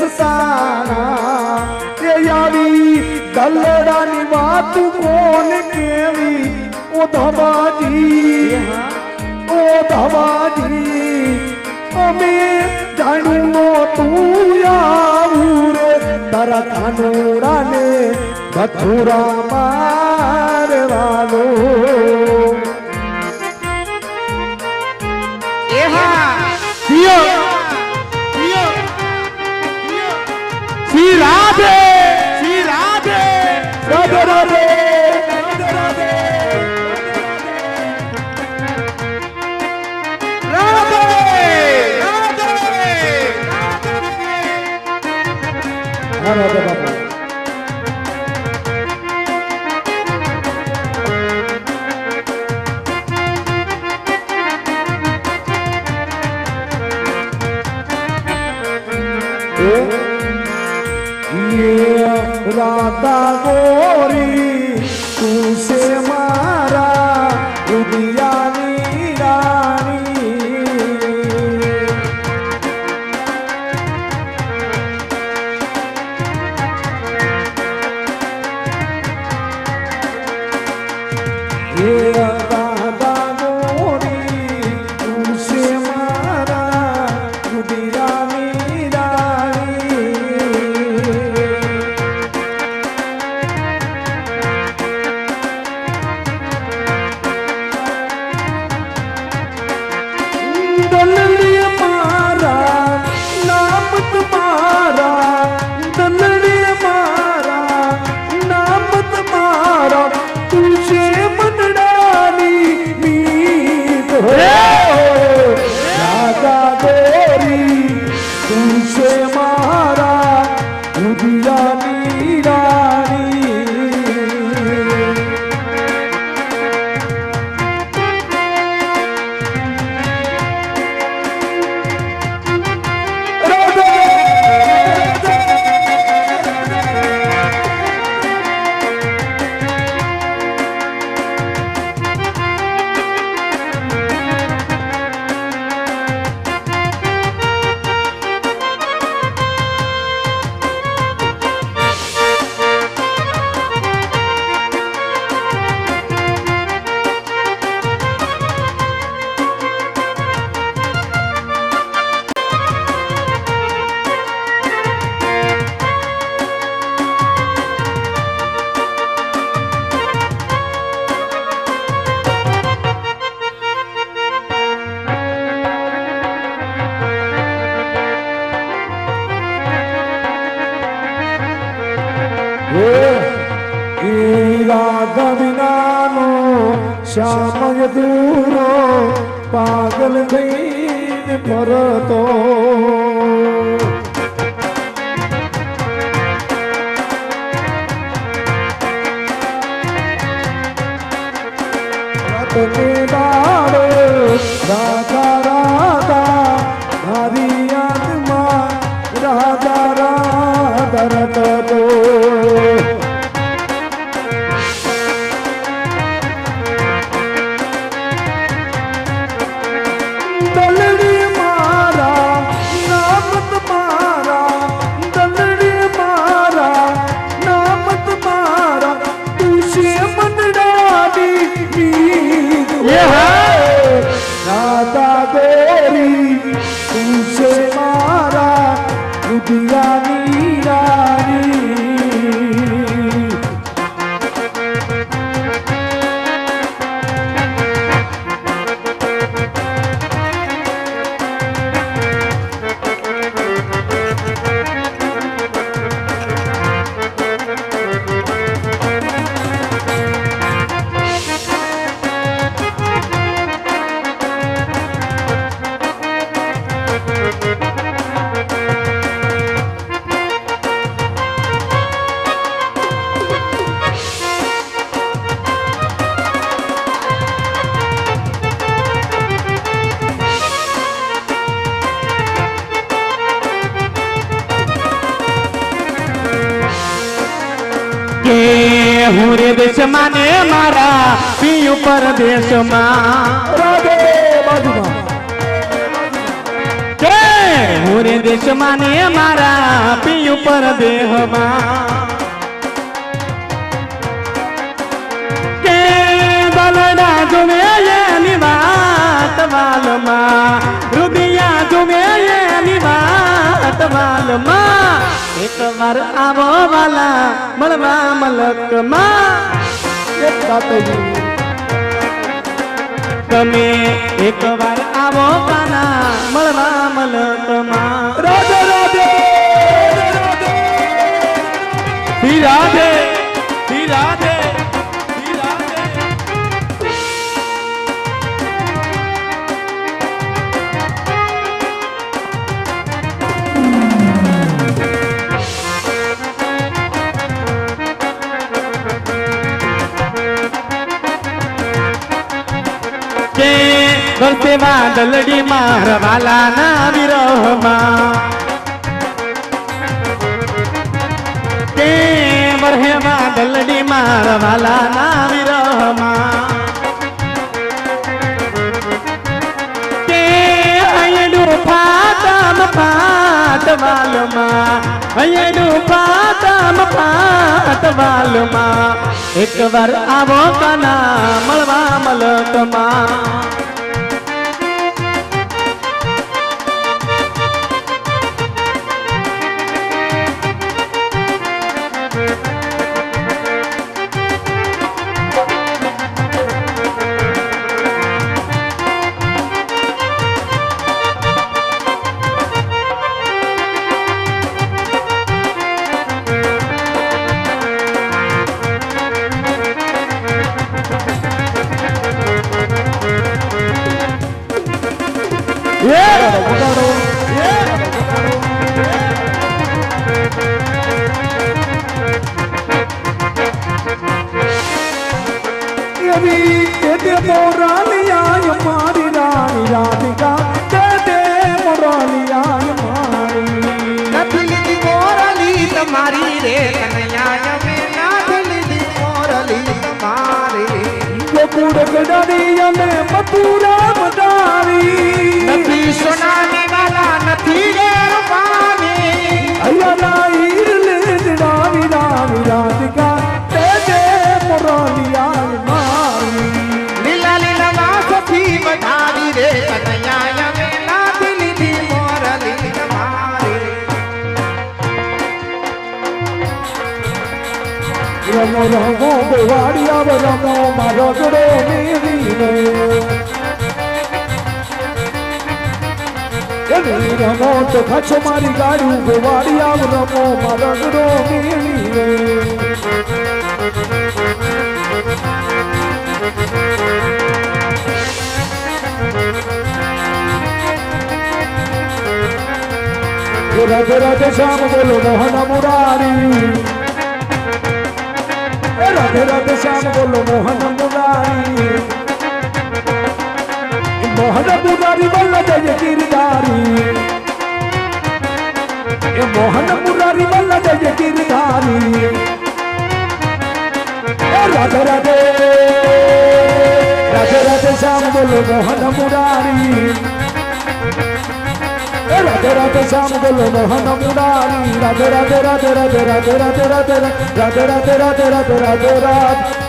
મસ્તાના કે આવી ગલડાની વાત કોણ કેવી? ઓ ધમાજી ઓ ધમાજી અમે જાણવો તું આવું રે. તારા ધનુરાને ધથુરા મારવાનો. ભગવાન રાધે બાપુ. રાધા ગોરી તું મારા ઉદિયા વિનાનો શ્યામય દૂરો પાગલ થઈને ફરતો. દાદા દેશમાં ને મારા પિયુ પરદેશમાં કે મોરે દેશમાં ને મારા પિયુ પરદેહમાં કે દલડા જોવે એની વાત વાલમાં વાલમાં એક વાર આવો વાલા મળવા મલકમાં. તમે એક વાર આવો વાલા મળવા મલકમાં. રાધે રાધે રાધે. ફરતે વાદલડી મારવાલા ના વિરહમાં તે વરહે વાદલડી મારવાલા ના વિરહમાં પાતમ પાતવાલમાં અહીંનું પાતમ પાતવાલમાં એકવાર આવો કાના મળવા મલકમાં. ગોકુળ ગડારી અને મથુરા મદારી નથી સોનાની વાલા નથી રે રમો ગોવાડિયા રમો મારો જોડે એની રમો તો ખચો મારી ગાડું ગોવાડિયા રમો મારો મેરીને રાધે રાધે શ્યામ બોલો મોહન મુરારી. રાધે રાધે શ્યામ બોલો મોહન મુરારી મોહન મુરારી વલ્લભ જય ગિરધારી એ મોહન મુરારી વલ્લભ જય ગિરધારી એ રાધે રાધે રાધે રાધે શ્યામ બોલો મોહન મુરારી એ રાધે રાધે શ્યામ બોલો મોહન મુરારી રાધે રાધે રાધે રાધે રાધે રાધે રાધે રાધે રાધે રાધે રાધે રાધે રાધે